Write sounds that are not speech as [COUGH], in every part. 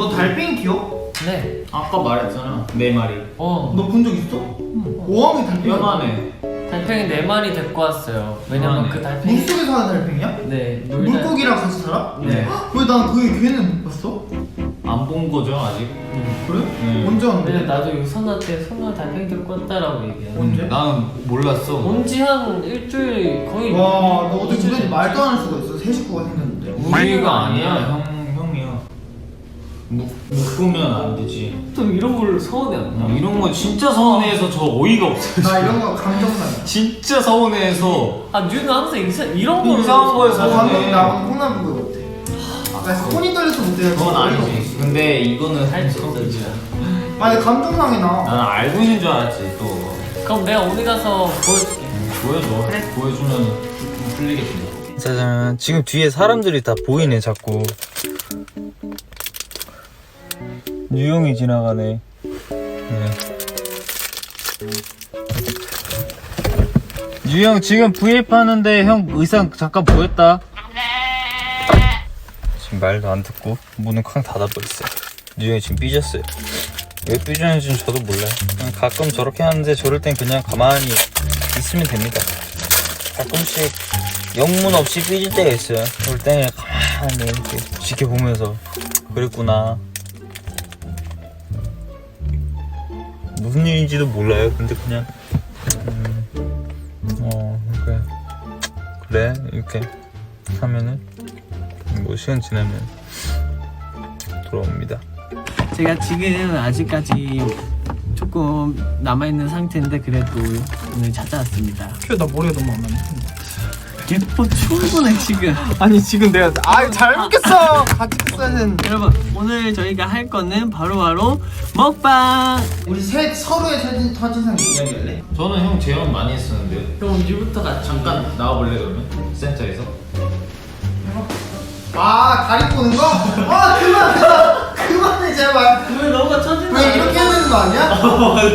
너 달팽이 키워? 네. 아까 말했잖아 네 마리 어. 너 본 적 있어? 오왕이 달팽이 연하네 달팽이 네 마리 데리고 왔어요. 왜냐면 그만해. 그 달팽이. 물속에 사는 달팽이야? 네. 물달- 물고기랑 같이 살아? 네. 왜난그 걔는 못 봤어? 안 본 거죠 아직 음. 그래? 음. 언제 왔는데? 근데 나도 이거 선아한테 선아 달팽이 데리고 왔다라고 얘기해. 언제? 나는 몰랐어 온지 한 일주일 거의. 와, 너 어떻게 이주일 말도 안 할 수가 있어? 새 식구가 생겼는데. 우리가 아니야 형 묶, 묶으면 안 되지 또 이런 걸 서운해 안 나? 어, 이런 거 진짜 서운해서 저 어이가 없어요 나 이런 거 감정상이야. 진짜 서운해서 아 뉴는 항상 이사, 이런 거 이상한 거에서 나 서운해. 감동 나 오늘 콩나물 그거 못해. 나 손이 떨려서 못해. 그건 아니지 근데 이거는 할수 진짜. 아니 감정상이 나. 나는 알고 있는 줄 알았지 또 그럼 내가 어디 가서 보여줄게. 보여줘 그래. 보여주면 좀 풀리겠지 짜잔 지금 뒤에 사람들이 다 보이네 자꾸 유영이 지나가네 네. 유영 지금 브이앱 하는데 형 의상 잠깐 보였다 지금 말도 안 듣고 문은 쾅 닫아버렸어요 유영이 지금 삐졌어요 왜 삐졌는지는 저도 몰라요 그냥 가끔 저렇게 하는데 저럴 땐 그냥 가만히 있으면 됩니다 가끔씩 영문 없이 삐질 때가 있어요. 그럴 때 가만히 이렇게 지켜보면서 그랬구나. 무슨 일인지도 몰라요. 근데 그냥 음, 어 그래 그래 이렇게 하면은 뭐 시간 지나면 돌아옵니다. 제가 지금 아직까지 조금 남아있는 상태인데 그래도 오늘 찾아왔습니다. 나 머리가 너무 안 나네. 예뻐 충분해 지금. 아니 지금 내가 아 잘 먹겠어. 같이 써야 되는데. 여러분 오늘 저희가 할 거는 바로바로 먹방. 우리 셋 서로의 첫인, 첫인상 얘기할래? 저는 형 재현 많이 했었는데요 뉴부터 같이. 잠깐 나와볼래 그러면? 센터에서 아 다리 꼬는 거? 아 그만 그만 그만해 제발. 왜 너가 쳐진다? 왜 이렇게 해야 되는 거 아니야? 맞아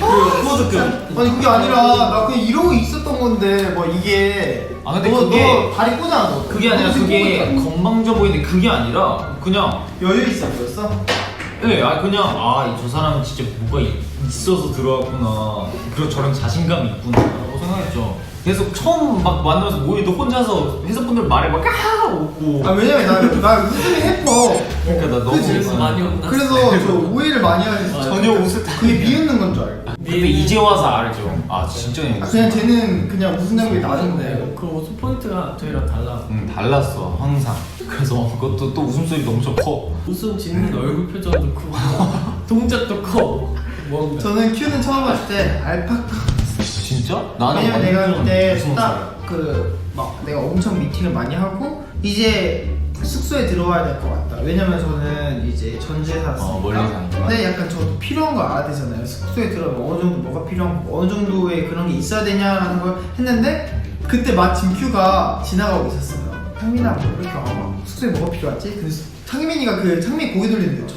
그 포드급 아니 그게 아니라 나 그냥 이러고 있었던 건데 뭐 이게 아, 근데 너, 그게- 너 다리 꼬잖아 너 그게 아니라 그게. 건방져 보이는데 그게 아니라 그냥 여유 있어 보였어? 네, 아 그냥 아 저 사람은 진짜 뭐가 이- 있어서 들어왔구나 그런 저런 자신감이 있구나라고 생각했죠 계속 처음 막 만나면서 모이도 혼자서 회사분들 말에 막 까하! 웃고. 아 왜냐면 나, 나 웃음이 해퍼 그러니까 나 너무 그치? 그래서 많이 혼났어. 그래서 저 오해를 많이 하는데 전혀 웃을 그게 비웃는 건 줄 알고. 근데 이제 와서 알죠. 아 진짜 그냥 아, 그냥 쟤는 그냥 웃음 장벽이 낮은데. 네, 그 웃음 포인트가 저희랑 달라. 응 달랐어 항상. 그래서 그것도 또 웃음소리도 엄청 커. 웃음 짓는 얼굴 표정도 크고 [LAUGHS] 동작도 커. 뭔가. 저는 큐는 처음 봤을 때 알파카 진짜? 나는 왜냐면 내가 그때 무서운 딱그 막 내가 엄청 미팅을 많이 하고 이제 숙소에 들어와야 될 것 같다. 왜냐면 저는 이제 전주에 살았으니까. 어, 멀리 사니까. 근데 약간 저도 필요한 거 알아야 되잖아요. 숙소에 들어가면 어느 정도 뭐가 필요하고 어느 정도의 그런 게 있어야 되냐라는 걸 했는데 그때 마침 큐가 지나가고 있었어요. 창민아 뭐 이렇게 와봐. 숙소에 뭐가 필요하지? 근데 창민이가 그 창민 고개 돌리는 거죠.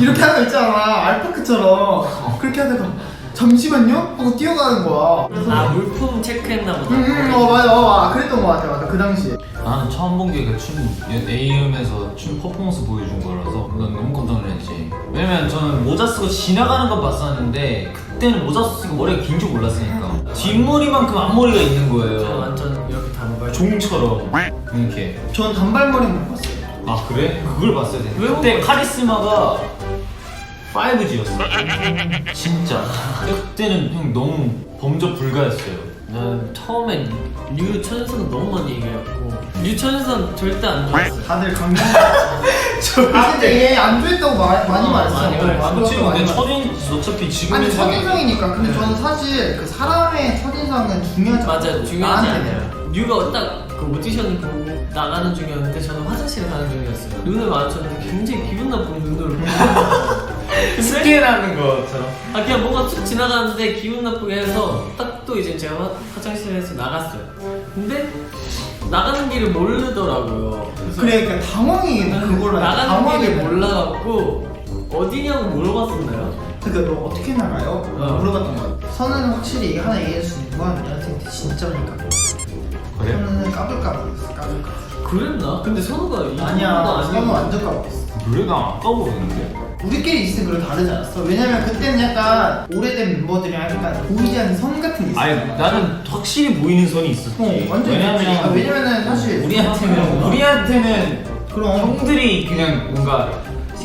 이렇게 하는 거 있잖아 알파크처럼 그렇게 하다가 잠시만요 하고 뛰어가는 거야. 그래서 아 물품 체크했나 보다. 음, 음, 어 맞아, 어, 아, 그랬던 것 같아, 맞아, 그 당시에. 나는 처음 본 게 그춤 A음에서 춤 퍼포먼스 보여준 거라서 난 너무 깜짝 놀랐지 왜냐면 저는 모자 쓰고 지나가는 건 봤었는데 그때는 모자 쓰고 머리가 긴 줄 몰랐으니까 뒷머리만큼 앞머리가 있는 저 거예요 완전 이렇게 단발. 종처럼 이렇게 전 단발머리 못 봤어요. 아 그래? 그걸 봤어야 돼 왜 그때 카리스마가 5G였어 진짜 그때는 형 너무 범접 불가였어요 난 처음에 류 천선 너무 많이 얘기해갖고 류 천선 절대 안 좋아했어. 다들 강경. [LAUGHS] 아, 근데 얘안 좋아했다고 말, 많이 어, 말했어. 많이 말했어. 그치 많이 근데. 첫인 어차피 지금 아니, 첫인상이니까. 근데 저는 사실 그 사람의 첫인상은 중요하지 맞아 않아요. 중요하지 나한테는. 않아요. 류가 딱그 오디션을 보고 나가는 중이었는데 저는 화장실에 가는 중이었어요. 눈을 마주쳤는데 굉장히 기분 나쁜 눈으로 보고 [LAUGHS] 스캔하는 것처럼 아 그냥 뭔가 툭 지나가는데 기분 나쁘게 해서 딱 또 이제 제가 화, 화장실에서 나갔어요. 근데 나가는 길을 모르더라고요. 그래서 그래, 그러니까 당황이 그걸로 나가는 당황이 길을 몰라갖고 어디냐고 물어봤었나요? 그러니까 너 어떻게 나가요? 어. 물어봤던 거야. 선은 확실히 하나 얘기할 수 있는 건 여자친구 진짜 까불. 그래? 선은 까불까불했어, 까불까불. 그랬나? 근데 선우가 이 아니야 선우 아니고 완전 까먹었어 노래가 안 까보겠는데? 우리끼리 있을 때 그래 다르지 않았어? 왜냐면 그때는 약간 오래된 멤버들이랑 약간 보이지 않는 선 같은 게 있어 아니 나는 확실히 보이는 선이 있었지. 어, 완전 왜냐면. 아, 왜냐면은 사실 우리한테는 우리한테는 그럼 형들이 그냥 뭔가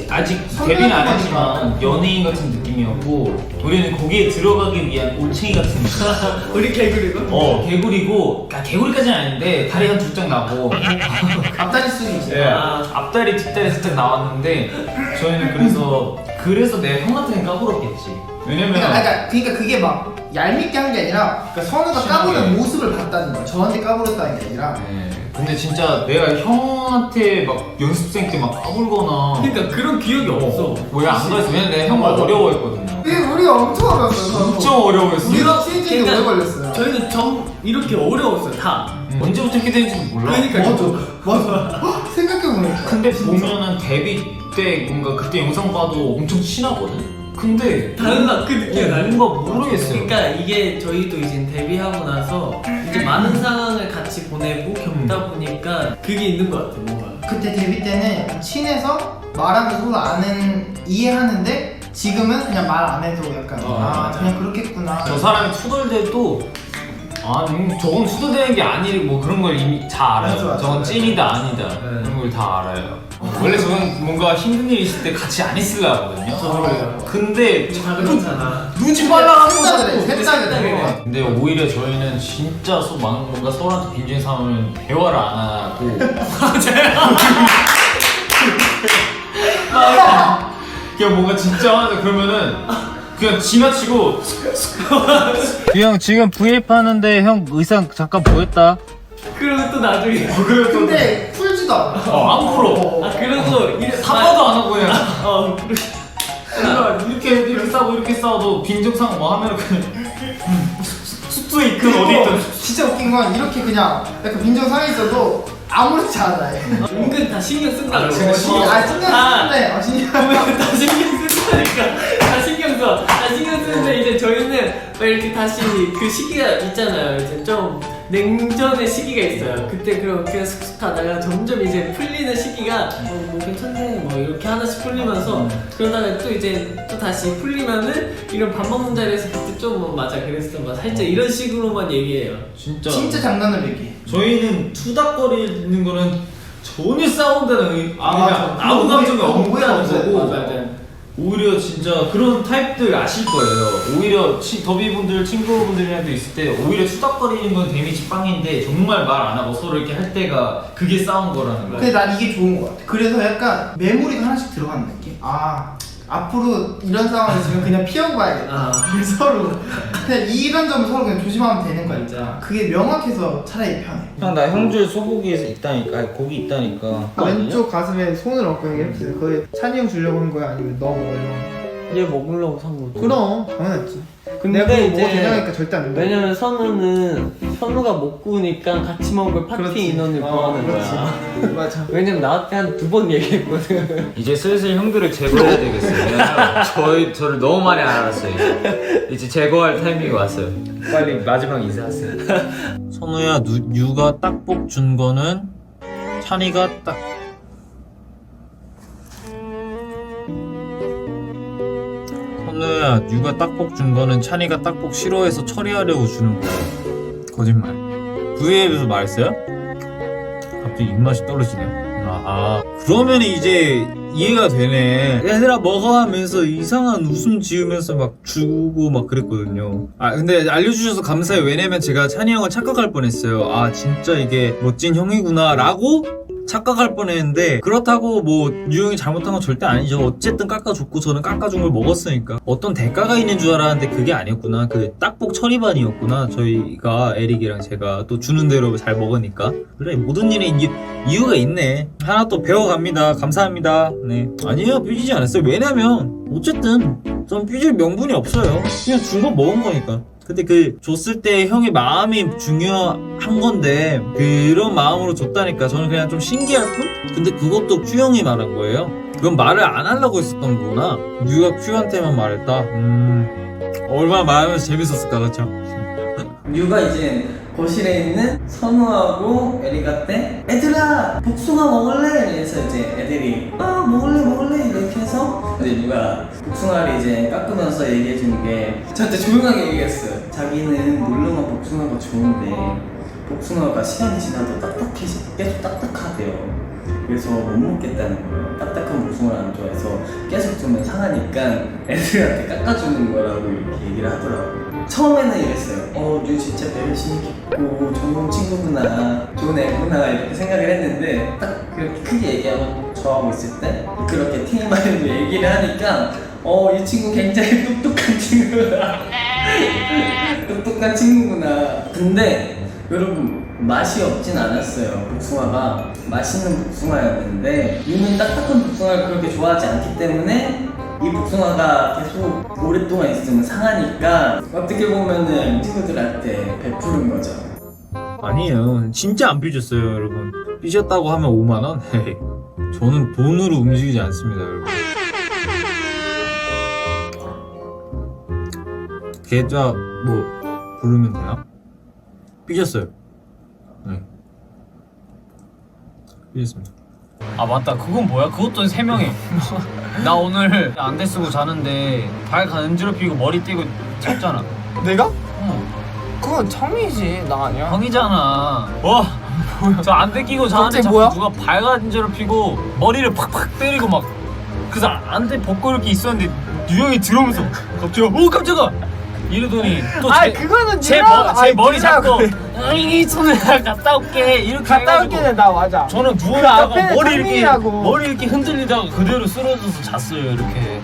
아직 데뷔는 안 했지만 연예인 같은 느낌이었고 우리는 거기에 들어가기 위한 올챙이 같은 느낌. [LAUGHS] 우리 개구리고? 어 개구리고 아, 개구리까지는 아닌데 다리 한 두 짝 나고. [LAUGHS] 앞다리 쓰기 있어 예, 앞다리 뒷다리 살짝 나왔는데 저희는 그래서 그래서 내 형한테는 까불었겠지. 왜냐면 그러니까, 그러니까, 그러니까 그게 막 얄밉게 한 게 아니라 그러니까 선우가. 까부는 모습을 봤다는 거야. 저한테 까불었다는 게 아니라. 네, 근데 진짜 내가 형한테 막 연습생 때 막 까불거나. 그러니까 그런 기억이 없어. 왜안 그랬어. 왜냐면 내가 형 맞아. 어려워했거든요. 이게 우리가 엄청 어려웠어요 엄청 어려워했어 우리가 CG에 오래 걸렸어요. 저희는 점 이렇게 어려웠어요 다. 음. 언제부터 이렇게 되는지도 몰라. 그러니까 맞아. [LAUGHS] 맞아. 생각해보니까. 근데 보면은 데뷔 때 뭔가 그때 영상 봐도 엄청 친하거든 근데 달라 그 느낌이 어, 나는 뭔가 모르겠어요. 그러니까 이게 저희도 이제 데뷔하고 나서 이제 많은 상황을 같이 보내고 겪다 보니까 그게 있는 것 같아 뭔가. 그때 데뷔 때는 약간 친해서 말하면 서로 아는 이해하는데 지금은 그냥 말 안 해도 약간 어, 아 맞아. 그냥 그렇겠구나. 저 사람이 투덜대도 아 음, 저건 투덜대는 게 아니고 뭐 그런 걸 이미 다 알아요. 맞아, 맞아, 저건 맞아. 찐이다 아니다. 네. 그런 걸 다 알아요 원래 저는 뭔가 힘든 일 있을 때 같이 안 있으려 하거든요. 저도 그래요. 근데 다 그렇잖아. 눈치 빨라가지고 셋다 그래 자꾸 셋다 그래. 셋다 근데 오히려 저희는 진짜 소 많은 뭔가 서로한테 빈정이 상하면 대화를 안 하고. [LAUGHS] 그냥 뭔가 진짜 그러면은 그냥 지나치고. 형 지금 브이앱 하는데 형 의상 잠깐 보였다. 그리고 또 나중에. 그래서 근데 풀지도 않아 어, 안 풀어 아 이래 사과도 안 하고 그냥. [LAUGHS] 어 그러니까 이렇게 이렇게 싸고 이렇게 싸워도 빈정상 뭐 하면 그냥 음, 숙소에 있든 어디 그리고 있든. 진짜 웃긴 건 이렇게 그냥 약간 빈정 상해 있어도 아무렇지 않아 얘. 은근 다 신경 쓴다고. 아, 제가 신경- 아 신경 아, 쓰는데 아 신경. [LAUGHS] 보면 다 신경 쓰니까. 다 신경 써. 다 신경 쓰는데 이제 저희는 막 이렇게 다시 그 시기가 있잖아요. 이제 좀 냉전의 시기가 있어요. 그때 그럼 그냥 슥슥 하다가 점점 이제 풀리는 시기가 어, 뭐 괜찮네 뭐 이렇게 하나씩 풀리면서 그러다가 또 이제 또 다시 풀리면은 이런 밥 먹는 자리에서 그때 좀뭐 맞아 그랬어 막 살짝 이런 식으로만 얘기해요. 진짜 진짜 장난을 얘기해 저희는 투닥거리는 거는 전혀 싸운다는 의- 아, 그냥 맞아. 아무 감정이 없어요. 거고 맞아, 맞아. 오히려 진짜 그런 타입들 아실 거예요. 오히려 치, 더비분들 친구분들이랑도 있을 때 오히려 투닥거리는 건 데미지 빵인데 정말 말 안 하고 서로 이렇게 할 때가 그게 싸운 거라는 거야 근데 난 이게 좋은 것 같아. 그래서 약간 메모리가 하나씩 들어가는 느낌? 아 앞으로 이런 상황이 있으면 그냥 피하고 봐야겠다 아. 서로. 그냥 이런 점을 서로 그냥 조심하면 되는 거야 진짜. 그게 명확해서 차라리 편해. 형 나 형줄 소고기 있다니까. 아니 고기 있다니까. 왼쪽 가슴에 손을 얹고 얘기했어요 그게 찬이 형 주려고 한 거야? 아니면 너 먹으려고 얘 먹으려고 산 거지. 그럼 당연했지. 근데 내가 그거 이제 먹어도 되냐니까 절대 안 돼. 왜냐면 선우는 선우가 못 구우니까 같이 먹을 파티 그렇지. 인원을 어, 구하는 그렇지. 거야. 맞아 왜냐면 나한테 한 두 번 얘기했거든. 이제 슬슬 형들을 제거해야 되겠어요 왜냐면 저희, 저를 너무 많이 알았어요 이제 제거할 타이밍이 왔어요 빨리 마지막 인사하세요 선우야 누, 유가 딱복 준 거는 찬이가 딱 선우야 유가 딱복 준 거는 찬이가 딱복 싫어해서 처리하려고 주는 거야 거짓말 V앱에서 말했어요? 갑자기 입맛이 떨어지네. 아, 아. 그러면 이제 이해가 되네. 얘들아 먹어 하면서 이상한 웃음 지으면서 막 주고 막 그랬거든요. 아 근데 알려주셔서 감사해요. 왜냐면 제가 찬이 형을 착각할 뻔했어요. 아 진짜 이게 멋진 형이구나라고 착각할 뻔했는데 그렇다고 뭐 유형이 잘못한 건 절대 아니죠. 어쨌든 깎아줬고 저는 깎아준 걸 먹었으니까 어떤 대가가 있는 줄 알았는데 그게 아니었구나. 그 딱복 처리반이었구나. 저희가 에릭이랑 제가 또 주는 대로 잘 먹으니까 그래 모든 일에 이유, 이유가 있네. 하나 또 배워갑니다. 감사합니다. 네 아니에요 삐지지 않았어요. 왜냐면 어쨌든 전 삐질 명분이 없어요. 그냥 준거 먹은 거니까. 근데 그 줬을 때 형의 마음이 중요 한 건데 그런 마음으로 줬다니까 저는 그냥 좀 신기할 뿐? 근데 그것도 큐 형이 말한 거예요. 그건 말을 안 하려고 했었던 거구나. 뉴가 큐한테만 말했다. 음 얼마나 말하면서 재밌었을까 그쵸? 류가 이제 거실에 있는 선우하고 에리가 때 애들아 복숭아 먹을래? 이래서 이제 애들이 아 먹을래 먹을래 이렇게 해서 이제 류가 복숭아를 이제 깎으면서 얘기해 주는 게 저한테 조용하게 얘기했어요 자기는 물렁한 복숭아가 좋은데 복숭아가 시간이 지나도 딱딱해지 계속 딱딱하대요. 그래서 못 먹겠다는 거예요. 딱딱한 복숭아를 안 좋아해서 계속 두면 상하니까 애들한테 깎아주는 거라고 이렇게 얘기를 하더라고요. 처음에는 이랬어요. 어, 류 진짜 배려심이 깊고 좋은 친구구나. 좋은 애구나 이렇게 생각을 했는데 딱 그렇게 크게 얘기하고 저하고 있을 때 그렇게 TMI로 얘기를 하니까 어, 이 친구 굉장히 똑똑한 친구다 [LAUGHS] 똑똑한 친구구나. 근데 여러분 맛이 없진 않았어요. 복숭아가 맛있는 복숭아였는데 유는 딱딱한 복숭아를 그렇게 좋아하지 않기 때문에 이 복숭아가 계속 오랫동안 있으면 상하니까 어떻게 보면은 친구들한테 베푸는 거죠. 아니에요. 진짜 안 삐졌어요, 여러분. 삐졌다고 하면 5만 원? 헤이. 저는 돈으로 움직이지 않습니다, 여러분. 계좌 뭐 부르면 되나? 삐졌어요. 네. 삐졌습니다. 아 맞다 그건 뭐야? 그것도 세 명이 [LAUGHS] 나 오늘 안대 쓰고 자는데 발 간지럽히고 머리 떼고 잤잖아 내가? 어 그건 청이지 나 아니야 형이잖아. 와, [LAUGHS] 저 안대 끼고 자는데 갑자기 자꾸 뭐야? 누가 발 간지를 피고 머리를 팍팍 때리고 막 그래서 안대 벗고 이렇게 있었는데 유형이 들어오면서 갑자기 오 깜짝아 이러더니 또 아이, 제, 그거는 제, 머, 제 아이, 머리 네가 잡고 [LAUGHS] 그래. 이 손을 갔다 올게. 이렇게 갔다 해가지고. 올게는 나 맞아 저는 그 누워있다가 앞에는 머리 이렇게. 머리 이렇게 흔들리다가 그대로 쓰러져서 잤어요 이렇게.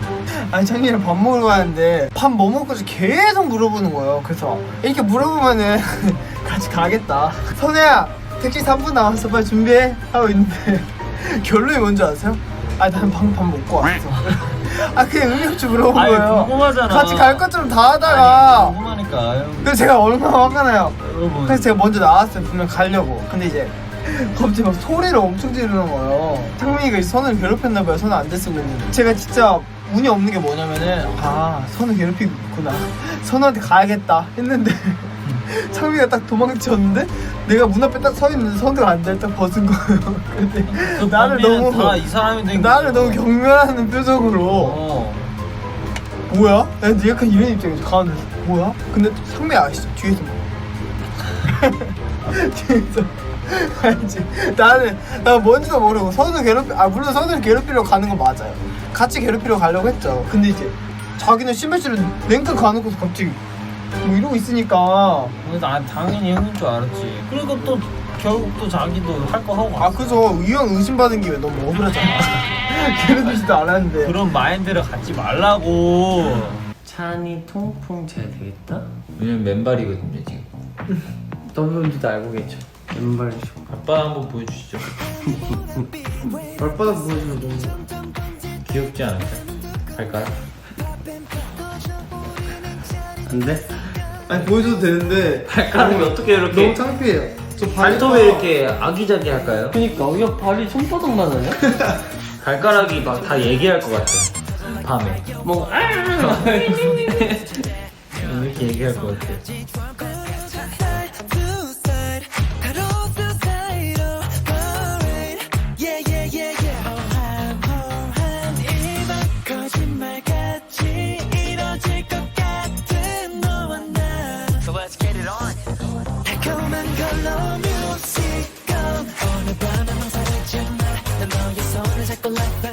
아니 창민이랑 밥 먹으러 가는데 밥 뭐 먹을지 계속 물어보는 거예요. 그래서 이렇게 물어보면은 [LAUGHS] 같이 가겠다. 선우야 택시 3분 남았어. 빨리 준비해. 하고 있는데 [LAUGHS] 결론이 뭔지 아세요? 아 나는 방금 밥 먹고 왔어. 아 그냥 없이 물어본 아니 거예요. 궁금하잖아. 같이 갈 것처럼 다 아니, 하다가. 궁금하니까. 아유, 그래서 제가 얼마나 화가 나요. 여러분. 그래서 제가 먼저 나왔어요 분명 가려고. 근데 이제 갑자기 막 소리를 엄청 지르는 거예요. 창민이가 이제 선을 괴롭혔나 봐요. 선을 안 대 쓰고 있는데. 제가 진짜 운이 없는 게 뭐냐면은 아 선을 괴롭히고 있구나. 선우한테 가야겠다 했는데 [LAUGHS] 창민이가 딱 도망쳤는데 내가 문 앞에 딱 서 있는데 선우가 안대를 딱 벗은 거예요 [LAUGHS] 근데 그 나를 너무 다이 사람이 된 나를 거죠. 너무 경멸하는 표정으로 어. 뭐야? 난 약간 이런 입장에서 가는데 뭐야? 근데 상대 아시죠? 뒤에서 [LAUGHS] 뒤에서 알지? 나는 나 뭔지도 모르고 선우 괴롭히 아 물론 선우를 괴롭히러 가는 건 맞아요 같이 괴롭히러 가려고 했죠 근데 이제 자기는 신발실을 냉큼 가놓고서 갑자기 뭐 이러고 있으니까 난 당연히 형인 줄 알았지. 그리고 또 결국 또 자기도 할 거 하고 아 그죠 이왕 의심받은 김에 너무 억울하잖아 [LAUGHS] 괴롭히지도 않았는데 그런 마인드를 갖지 말라고. 찬이 통풍 잘 되겠다? 왜냐면 맨발이거든요 지금. 더블도 알고겠죠. 왼발이죠. 아빠 한번 보여주시죠. [LAUGHS] 발바닥 보여주면 너무 귀엽지 않을까요? 발가락? 안 돼? 아니 보여줘도 되는데 발가락이 어떻게 이렇게 너무 창피해요 저 발톱에 이렇게 아기자기 할까요? 그니까 야 발이 손바닥만 하냐? [LAUGHS] 발가락이 막 다 얘기할 것 같아. 밤에 뭐 아! [LAUGHS] 이렇게 얘기할 것 같아. life